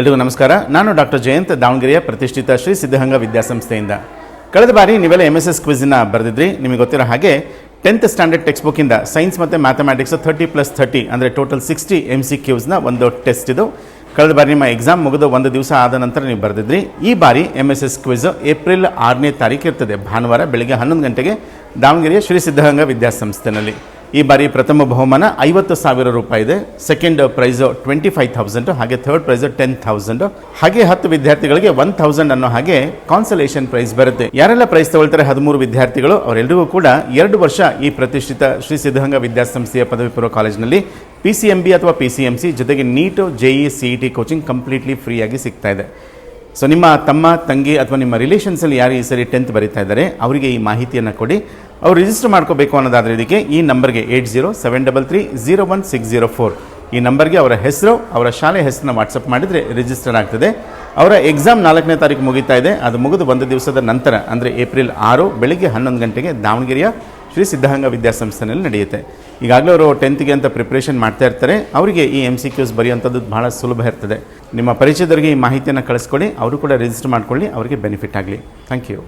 ಎಲ್ರಿಗೂ ನಮಸ್ಕಾರ. ನಾನು ಡಾಕ್ಟರ್ ಜಯಂತ್ ದಾವಣಗೆರೆಯ ಪ್ರತಿಷ್ಠಿತ ಶ್ರೀ ಸಿದ್ಧಗಂಗಾ ವಿದ್ಯಾಸಂಸ್ಥೆಯಿಂದ. ಕಳೆದ ಬಾರಿ ನೀವೆಲ್ಲ ಎಂ ಎಸ್ ಎಸ್ ಕ್ವಿಝನ್ನ ಬರೆದಿದ್ರಿ. ನಿಮಗೆ ಗೊತ್ತಿರೋ ಹಾಗೆ ಟೆಂತ್ ಸ್ಟ್ಯಾಂಡರ್ಡ್ ಟೆಕ್ಸ್ಟ್ ಬುಕ್ಕಿಂದ ಸೈನ್ಸ್ ಮತ್ತು ಮ್ಯಾಥಮೆಟಿಕ್ಸ್ ಥರ್ಟಿ ಪ್ಲಸ್ ಥರ್ಟಿ ಅಂದರೆ ಟೋಟಲ್ ಸಿಕ್ಸ್ಟಿ ಎಂ ಸಿ ಕ್ಯೂಸ್ನ ಒಂದು ಟೆಸ್ಟ್ ಇದು. ಕಳೆದ ಬಾರಿ ನಿಮ್ಮ ಎಕ್ಸಾಮ್ ಮುಗಿದು ಒಂದು ದಿವಸ ಆದ ನಂತರ ನೀವು ಬರೆದಿದ್ರಿ. ಈ ಬಾರಿ M S S quiz April ಆರನೇ ತಾರೀಕು ಇರ್ತದೆ. ಭಾನುವಾರ ಬೆಳಗ್ಗೆ ಹನ್ನೊಂದು ಗಂಟೆಗೆ ದಾವಣಗೆರೆಯ ಶ್ರೀ ಸಿದ್ಧಗಂಗಾ ವಿದ್ಯಾಸಂಸ್ಥೆನಲ್ಲಿ. ಈ ಬಾರಿ ಪ್ರಥಮ ಬಹುಮಾನ ಐವತ್ತು ಸಾವಿರ ರೂಪಾಯಿ ಇದೆ. Second prize twenty five thousand ಹಾಗೆ ಥರ್ಡ್ ಪ್ರೈಸು ಟೆನ್ ಥೌಸಂಡು ಹಾಗೆ ಹತ್ತು ವಿದ್ಯಾರ್ಥಿಗಳಿಗೆ ಒನ್ ಥೌಸಂಡ್ ಅನ್ನೋ ಹಾಗೆ ಕಾನ್ಸಲೇಷನ್ ಪ್ರೈಸ್ ಬರುತ್ತೆ. ಯಾರೆಲ್ಲ ಪ್ರೈಸ್ ತಗೊಳ್ತಾರೆ? ಹದಿಮೂರು ವಿದ್ಯಾರ್ಥಿಗಳು. ಅವರೆಲ್ಲರಿಗೂ ಕೂಡ ಎರಡು ವರ್ಷ ಈ ಪ್ರತಿಷ್ಠಿತ ಶ್ರೀ ಸಿದ್ಧಗಂಗಾ ವಿದ್ಯಾಸಂಸ್ಥೆಯ ಪದವಿ ಪೂರ್ವ ಕಾಲೇಜಿನಲ್ಲಿ ಪಿ ಸಿ ಎಂ ಬಿ ಅಥವಾ ಪಿ ಸಿ ಎಂ ಸಿ ಜೊತೆಗೆ NEET J E C E T coaching completely ಫ್ರೀಯಾಗಿ ಸಿಗ್ತಾ ಇದೆ. ಸೊ ನಿಮ್ಮ ತಮ್ಮ, ತಂಗಿ ಅಥವಾ ನಿಮ್ಮ ರಿಲೇಷನ್ಸಲ್ಲಿ ಯಾರು ಈ ಸರಿ ಟೆಂತ್ ಬರೀತಾ ಇದ್ದಾರೆ, ಅವರಿಗೆ ಈ ಮಾಹಿತಿಯನ್ನು ಕೊಡಿ. ಅವ್ರು ರಿಜಿಸ್ಟರ್ ಮಾಡ್ಕೋಬೇಕು ಅನ್ನೋದಾದರೆ ಇದಕ್ಕೆ ಈ ನಂಬರ್ಗೆ eight zero seven double three zero one six zero four ಈ ನಂಬರ್ಗೆ ಅವರ ಹೆಸರು, ಅವರ ಶಾಲೆ ಹೆಸರನ್ನ ವಾಟ್ಸಪ್ ಮಾಡಿದರೆ ರಿಜಿಸ್ಟರ್ ಆಗ್ತದೆ. ಅವರ ಎಕ್ಸಾಮ್ ನಾಲ್ಕನೇ ತಾರೀಕು ಮುಗಿತಾ ಇದೆ. ಅದು ಮುಗಿದು ಒಂದು ದಿವಸದ ನಂತರ, ಅಂದರೆ ಏಪ್ರಿಲ್ ಆರು, ಬೆಳಿಗ್ಗೆ ಹನ್ನೊಂದು ಗಂಟೆಗೆ ದಾವಣಗೆರೆಯ ಶ್ರೀ ಸಿದ್ಧಗಂಗಾ ವಿದ್ಯಾಸಂಸ್ಥೆನಲ್ಲಿ ನಡೆಯುತ್ತೆ. ಈಗಾಗಲೇ ಅವರು ಟೆಂತ್ಗೆ ಅಂತ ಪ್ರಿಪ್ರೇಷನ್ ಮಾಡ್ತಾ ಇರ್ತಾರೆ. ಅವರಿಗೆ ಈ ಎಂ ಸಿ ಕ್ಯೂಸ್ ಬರೆಯುವಂಥದ್ದು ಬಹಳ ಸುಲಭ ಇರ್ತದೆ. ನಿಮ್ಮ ಪರಿಚಯದವರಿಗೆ ಈ ಮಾಹಿತಿಯನ್ನು ಕಳಿಸ್ಕೊಳ್ಳಿ, ಅವರು ಕೂಡ ರಿಜಿಸ್ಟರ್ ಮಾಡ್ಕೊಳ್ಳಿ, ಅವರಿಗೆ ಬೆನಿಫಿಟ್ ಆಗಲಿ. Thank you